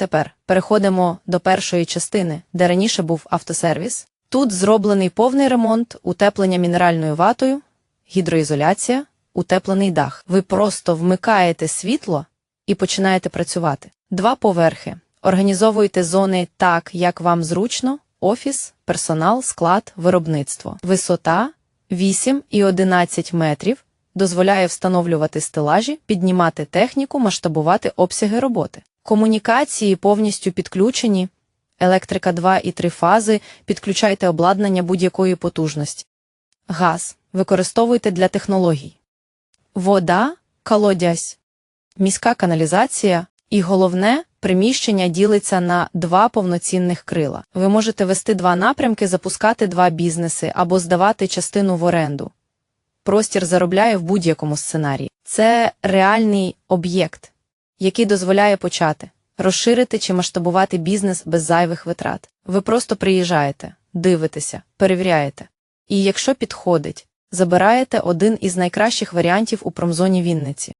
Тепер переходимо до першої частини, де раніше був автосервіс. Тут зроблений повний ремонт, утеплення мінеральною ватою, гідроізоляція, утеплений дах. Ви просто вмикаєте світло і починаєте працювати. Два поверхи. Організовуйте зони так, як вам зручно: офіс, персонал, склад, виробництво. Висота 8 і 11 метрів дозволяє встановлювати стелажі, піднімати техніку, масштабувати обсяги роботи. Комунікації повністю підключені. Електрика 2 і 3 фази, підключайте обладнання будь-якої потужності. Газ використовуйте для технологій. Вода колодязь. Міська каналізація і головне приміщення ділиться на два повноцінних крила. Ви можете вести два напрямки, запускати два бізнеси або здавати частину в оренду. Простір заробляє в будь-якому сценарії. Це реальний об'єкт, який дозволяє почати розширити чи масштабувати бізнес без зайвих витрат. Ви просто приїжджаєте, дивитеся, перевіряєте. І якщо підходить, забираєте один із найкращих варіантів у промзоні Вінниці.